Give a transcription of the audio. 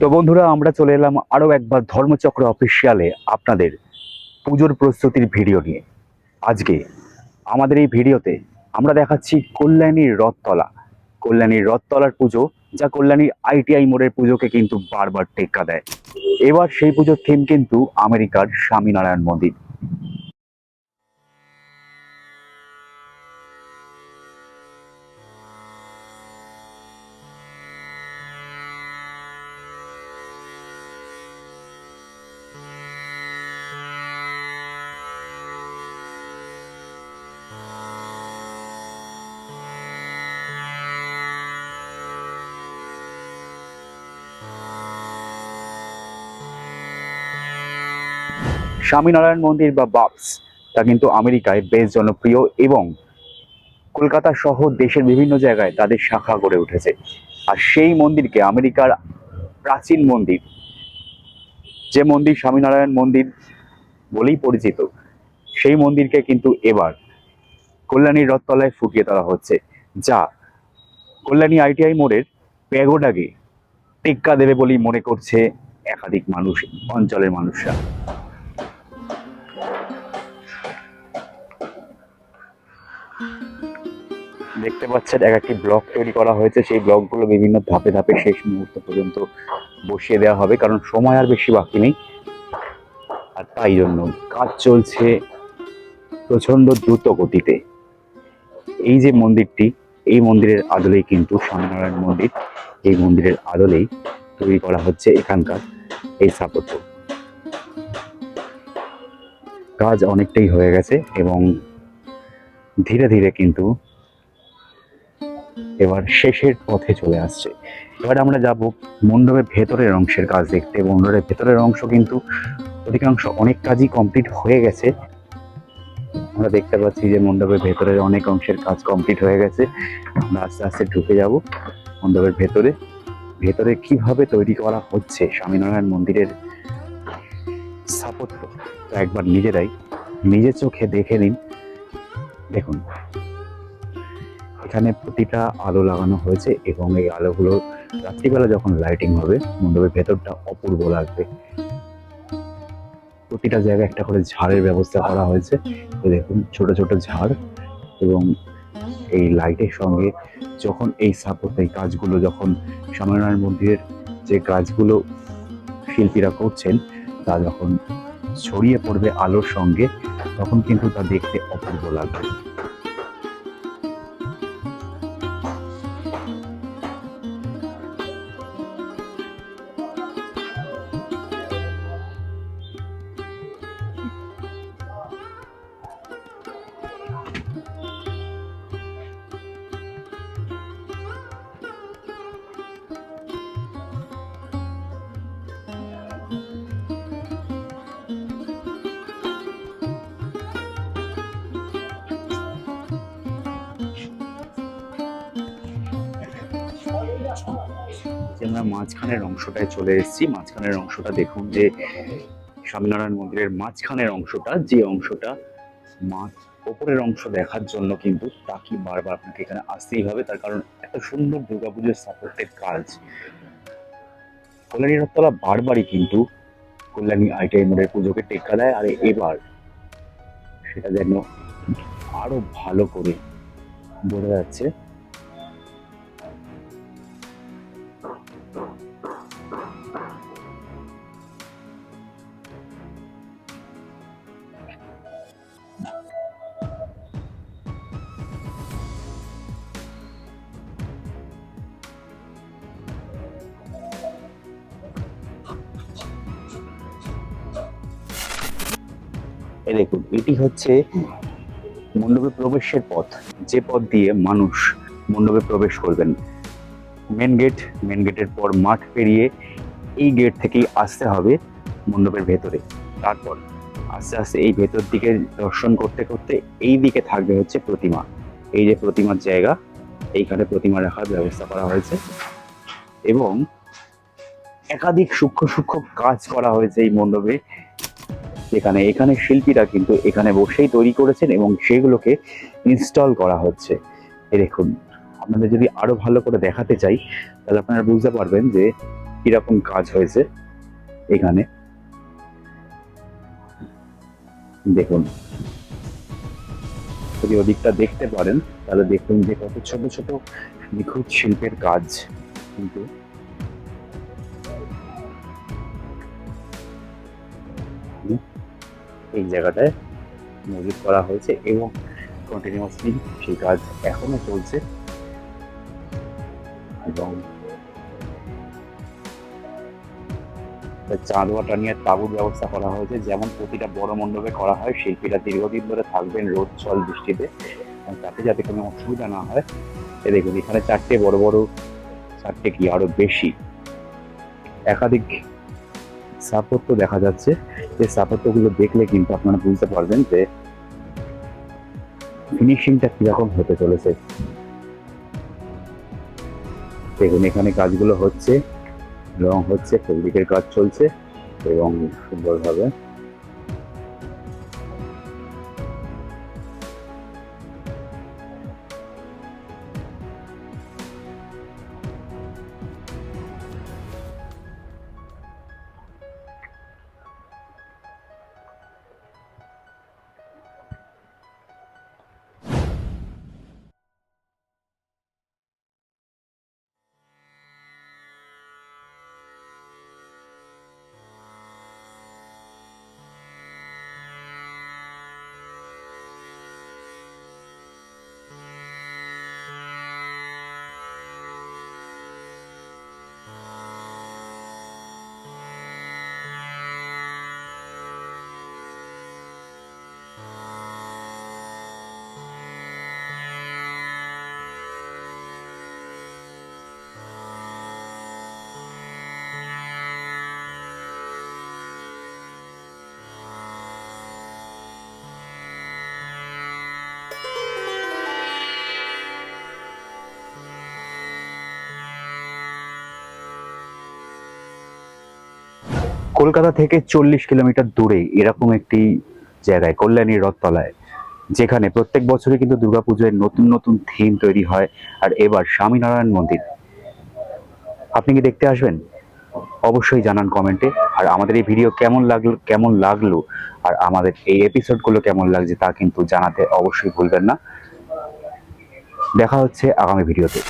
তো বন্ধুরা, আমরা চলে এলাম আরও একবার ধর্মচক্র অফিসিয়ালে আপনাদের পুজোর প্রস্তুতির ভিডিও নিয়ে। আজকে আমাদের এই ভিডিওতে আমরা দেখাচ্ছি কল্যাণীর রথতলা। কল্যাণীর রথতলার পুজো, যা কল্যাণীর আইটিআই মোড়ের পুজোকে কিন্তু বারবার টেক্কা দেয়। এবার সেই পুজোর থিম কিন্তু আমেরিকার স্বামীনারায়ণ মন্দির। স্বামীনারায়ণ মন্দির বা বাপস, তা কিন্তু আমেরিকায় বেশ জনপ্রিয় এবং কলকাতা সহ দেশের বিভিন্ন জায়গায় তাদের শাখা গড়ে উঠেছে। আর সেই মন্দিরকে আমেরিকার প্রাচীন মন্দির, যে মন্দির স্বামীনারায়ণ মন্দির বলেই পরিচিত, সেই মন্দিরকে কিন্তু এবার কল্যাণীর রথতলায় ফুটিয়ে তোলা হচ্ছে, যা কল্যাণী আইটিআই মোড়ের প্যাগোডাকে টেক্কা দেবে বলেই মনে করছে একাধিক মানুষ, অঞ্চলের মানুষরা। দেখতে পাচ্ছেন, এক একটি ব্লক তৈরি করা হয়েছে। সেই ব্লকগুলো বিভিন্ন ধাপে ধাপে শেষ মুহূর্ত পর্যন্ত বসিয়ে দেওয়া হবে, কারণ সময় আর বেশি বাকি নেই। আর তাই জন্য কাজ চলছে প্রচণ্ড দ্রুত গতিতে। এই যে মন্দিরটি, এই মন্দিরের আদলেই কিন্তু স্বামীনারায়ণ মন্দির। এই মন্দিরের আদলেই তৈরি করা হচ্ছে এখানকার এই স্থাপত্য। কাজ অনেকটাই হয়ে গেছে এবং ধীরে ধীরে কিন্তু এবার শেষের পথে চলে আসছে। এবার আমরা যাব মণ্ডপের ভেতরের অংশের কাজ দেখতে। মণ্ডপের ভেতরের অংশ কিন্তু অধিকাংশ অনেক কাজই কমপ্লিট হয়ে গেছে। আমরা দেখতে পাচ্ছি যে মণ্ডপের ভেতরের অনেক অংশের কাজ কমপ্লিট হয়ে গেছে। আমরা আস্তে আস্তে ঢুকে যাব মণ্ডপের ভেতরে। ভেতরে কীভাবে তৈরি করা হচ্ছে? স্বামীনারায়ণ মন্দিরের স্থাপত্য একবার নিজেরাই নিজের চোখে দেখে নিন। দেখুন। এখানে প্রতিটা আলো লাগানো হয়েছে এবং এই আলোগুলো রাত্রিবেলা যখন লাইটিং হবে, মণ্ডপের ভেতরটা অপূর্ব লাগবে। প্রতিটা জায়গায় একটা করে ঝাড়ের ব্যবস্থা করা হয়েছে। তো দেখুন, ছোট ছোট ঝাড় এবং এই লাইটের সঙ্গে যখন এই স্থাপত্য এই কাজগুলো যখন স্বামীনারায়ণ মন্দিরের যে কাজগুলো শিল্পীরা করছেন, তা যখন ছড়িয়ে পড়বে আলোর সঙ্গে, তখন কিন্তু তা দেখতে অপূর্ব লাগবে। যে আমরা মাঝখানের অংশটায় চলে এসেছি। মাঝখানের অংশটা দেখুন যে স্বামীনারায়ণ মন্দিরের মাঝখানের অংশটা, যে অংশটা মাছ ওপরের অংশ দেখার জন্য কিন্তু তাকে বারবার আপনাকে এখানে আসতেই হবে। তার কারণ এত সুন্দর দুর্গাপুজোর সাপোর্টের কাজ। কল্যাণী রথতলা বারবারই কিন্তু কল্যাণী আইটিআই মোড়ের পুজোকে টেক্কা দেয়। আর এবার সেটা যেন আরও ভালো করে বোঝা যাচ্ছে এই দেখুন, এটি হচ্ছে মণ্ডপে প্রবেশের পথ। যে পথ দিয়ে মানুষ মণ্ডপে প্রবেশ করবেন। মেন গেট, মেন গেটের পর মাঠ পেরিয়ে এই গেট থেকেই আসতে হবে মণ্ডপের ভেতরে। তারপর আস্তে আস্তে এই ভেতর দিকে দর্শন করতে করতে এই দিকে থাকবে হচ্ছে প্রতিমা। এই যে প্রতিমার জায়গা, এইখানে প্রতিমা রাখার ব্যবস্থা করা হয়েছে। এবং একাধিক সূক্ষ্ম সূক্ষ্ম কাজ করা হয়েছে এই মণ্ডপে। যেখানে এখানে শিল্পীরা কিন্তু এখানে বসেই তৈরি করেছেন এবং সেগুলোকে ইনস্টল করা হচ্ছে। দেখুন, আপনাদের যদি আরও ভালো করে দেখাতে চাই, তাহলে আপনারা বুঝতে পারবেন যে কীরকম কাজ হয়েছে এখানে। দেখুন, যদি ওদিকটা দেখতে পারেন, তাহলে দেখুন যে কত ছোট ছোট নিখুঁত শিল্পের কাজ কিন্তু। এই জায়গাটায় মজুত করা হয়েছে এবং কন্টিনিউয়াসলি সেই কাজ এখনও চলছে। এবং চাঁদোয়া নিয়ে তাঁবুর ব্যবস্থা করা হয়েছে। যেমন প্রতিটা বড় মণ্ডপে করা হয়, শিল্পীরা দীর্ঘদিন ধরে থাকবেন রোদ জল বৃষ্টিতে। তাতে যাতে কোনো অসুবিধা না হয়, এ দেখুন, এখানে চারটে বড় বড়, চারটে কি আরও বেশি? একাধিক স্থাপত্য দেখা যাচ্ছে। এই স্থাপত্যগুলো দেখলে কিন্তু আপনারা বুঝতে পারবেন যে ফিনিশিংটা কীরকম হতে চলেছে। দেখুন, এখানে কাজগুলো হচ্ছে, রং হচ্ছে ফেব্রিকের কাজ চলছে এবং সুন্দরভাবে কলকাতা থেকে চল্লিশ কিলোমিটার দূরে এরকম একটি জায়গায় কল্যাণীর রথতলায়, যেখানে প্রত্যেক বছরই কিন্তু দুর্গাপুজোয় নতুন নতুন থিম তৈরি হয়। আর এবার স্বামীনারায়ণ মন্দির। আপনি কি দেখতে আসবেন? অবশ্যই জানান কমেন্টে। আর আমাদের এই ভিডিও কেমন লাগল কেমন লাগল, আর আমাদের এই এপিসোডগুলো কেমন লাগছে তা কিন্তু জানাতে অবশ্যই ভুলবেন না। দেখা হচ্ছে আগামী ভিডিওতে।